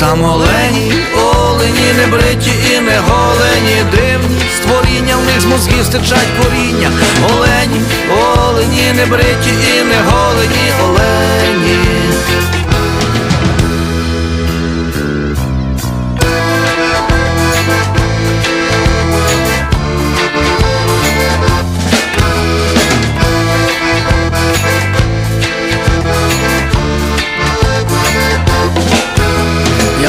Там олені, олені, не бриті і не голені, дивні створіння, в них з мозгів стичать коріння. Олені, олені, не бриті і не голені,